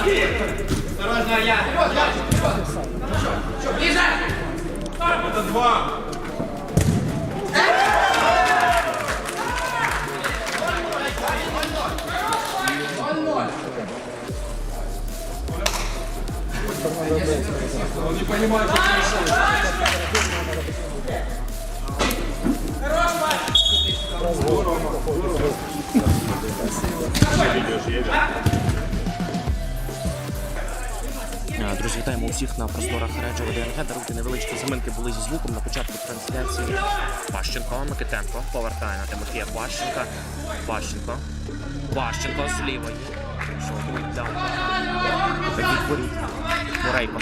Осторожно, я. Вперед, дальше, вперед. Хорошо. Что, ближе? Это два. Он не понимает, что происходит. Хорош, Вася! Здорово, здорово. Красиво. Едешь, едешь. Друзі, вітаємо усіх на просторах Реджо ВДНГ. Даруйте невеличкі заминки були зі звуком на початку трансляції. Пащенко, Микитенко повертає на Тимофія Пащенка. Пащенко. Пащенко з лівої. Мурейко.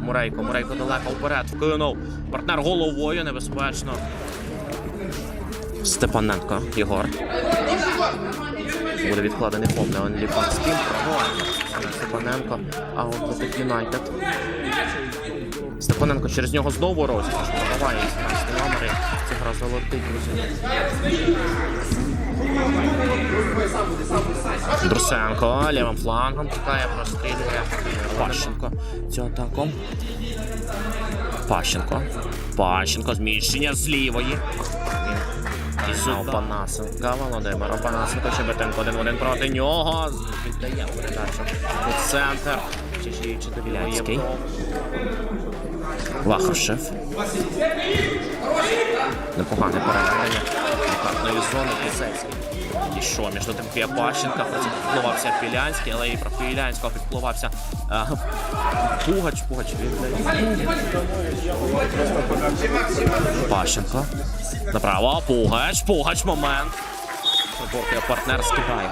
Мурейко, Мурейко далеко вперед. Вкинув. Партнер головою небезпечно. Степаненко, Єгор. Буде відкладений повний онліфанський. Степаненко. А от Лотик Юнайтед. Степаненко через нього знову розіграш. Продаває 18 номери. Це гра золотий, друзі. Друсенко лівим флангом тікає, прострілює. Пащенко. Цю атаку. Пащенко. Пащенко. Зміщення з лівої. І знову Панасенка, Володимира Панасенко, Чебетенко один в один проти нього. Віддає передачу у центр. Чижі Читовіляцький. Вахрушев. Непогане переведення. Карної зони Пісецький. І що, між Тимофія Пащенка, потім підпливався Філянський, але і про Філянського підпливався е, Пугач, Пугач. Пащенко. Направо, Пугач, Пугач, момент. Проборкує партнер скидає.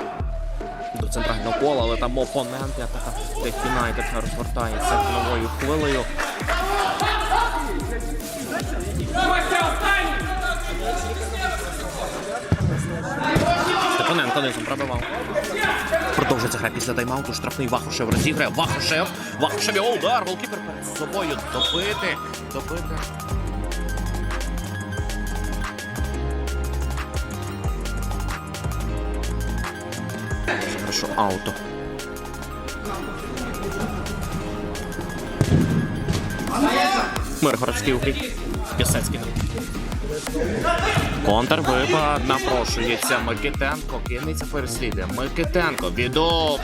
До центрального кола, але там опоненти, атака Тих Юнайтед розвертається новою хвилею. Степаненко низом пробивав. Продовжується гра після тайм-ауту. Штрафний Вахрушев розіграє. Вахрушев. Вахрушев його удар. Голкіпер перед собою. Добити. Добити. Хорошо, ауто. Миргородський у грі. Контрвипад напрошується Микитенко, кинеться переслідує. Микитенко, відо 3-0.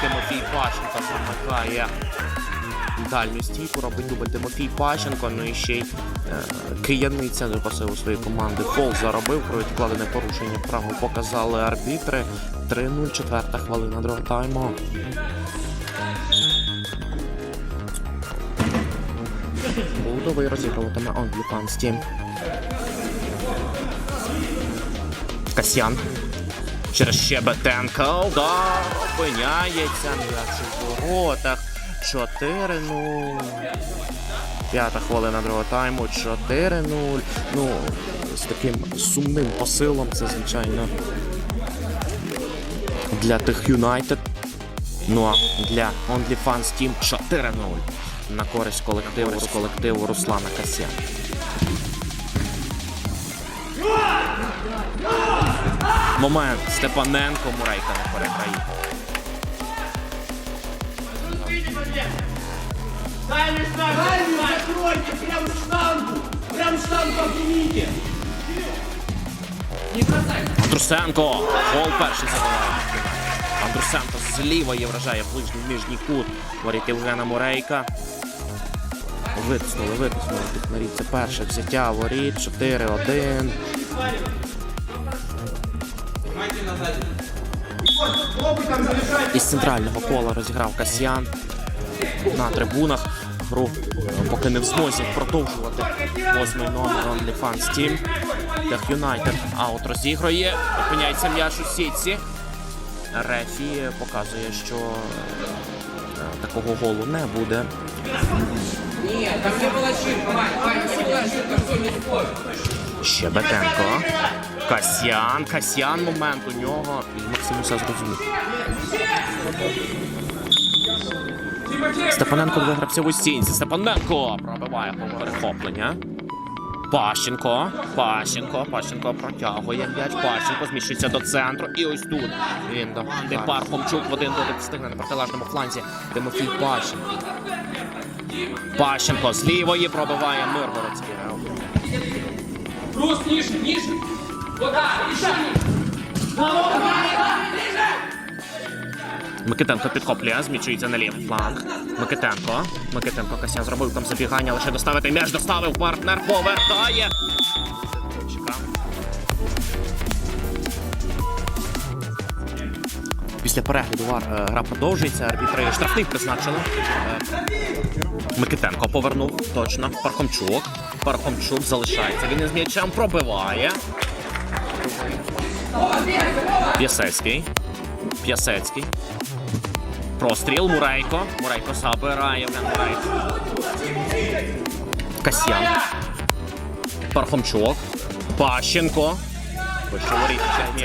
Тимофій Пащенко замикає дальню стійку, робить дубль Тимофій Пащенко, ну і ще й е, кияниця запасив у своєї команди. Фол заробив, про відкладене порушення правил показали арбітри. 3-0, четверта хвилина другого тайму. Будовий розігруватиме OnlyFans Team. Касьян. Через Щебетенка. Удар опиняється. У воротах. 4-0. П'ята хвилина другого тайму. 4-0. Ну, з таким сумним посилом це, звичайно. Для тих Юнайтед. Ну а для OnlyFans Team 4-0. На користь колективу з колективу Руслана Касьяна. Момент. Степаненко Мурейка не переграє. Дальний штанг! Дальний закройте! Прям штангу! Прям штангу обнимите! Не бросай! Андрусенко. Гол перший забиває. Андрусенко зліва є вражає ближній нижній кут. Воріт Євгена Мурейка. Витиснули, витиснули технарі. Це перше взяття воріт. 4-1. Із центрального кола розіграв Касьян на трибунах. Гру е, поки не в змозі продовжувати восьмий номер OnlyFans Team. Тех Юнайтед аут розігрує. Опиняється м'яч у сітці. Рефі показує, що е, такого голу не буде. Нет, там не не спорь. Щебетенко. Касьян. Касьян момент у нього. Максим все зрозумів. Степаненко вигрався у стінці. Степаненко пробиває по перехоплення. Пащенко, Пащенко, Пащенко протягує м'яч. Пащенко зміщується до центру. І ось тут він до команди Пархомчук в один дотик встигне на протилежному фланзі. Тимофій Пащенко. Пащенко з лівої пробиває Миргородський. Брус, ниже, ниже. Вот так, еще ниже. Микитенко підхоплює, змічується на лівий фланг. Микитенко. Микитенко Касян зробив там забігання, лише доставити м'яч, доставив партнер, повертає. Після перегляду вар е, гра продовжується. Арбітри штрафний призначили. Е, Микитенко повернув точно. Пархомчук. Пархомчук залишається. Він із м'ячем пробиває. П'ясецький. П'ясецький. Простріл Мурейко. Мурейко забирає Касьян. Пархомчук. Пащенко.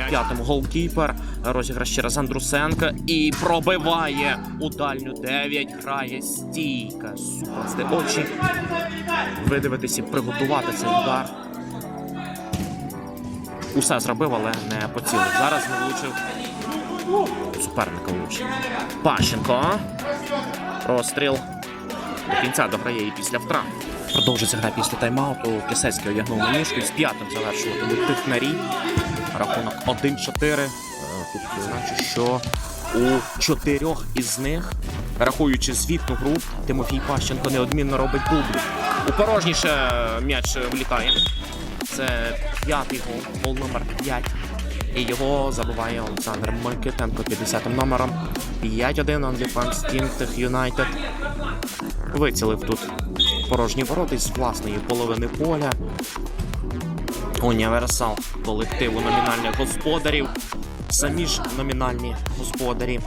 П'ятому голкіпер. Розіграш через Андрусенка і пробиває у дальню 9. Грає стійка. Супрости очі. Видивитися, приготувати цей удар. Усе зробив, але не поцілив. Зараз не влучив суперника влучив. Пащенко. Розстріл. До кінця дограє і після втрат. Продовжується гра після тайм-ауту. Кисецький одягнув на ніжку. З п'ятим завершуватимуть тихнарі. Рахунок 1-4. Е, Тут значить, що у чотирьох із них, рахуючи звітну гру, Тимофій Пащенко неодмінно робить дубль. У порожніше м'яч влітає. Це п'ятий гол, гол номер 5. І його забиває Олександр Микитенко 50 номером. 5-1 OnlyFans Team Tech United. Вицілив тут порожні ворота з власної половини поля. Універсал колективу номінальних господарів. Самі ж номінальні господарі,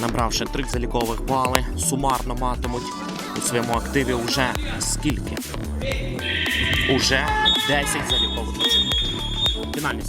набравши три залікових бали, сумарно матимуть у своєму активі уже скільки? Уже 10 залікових очок. Фінальний.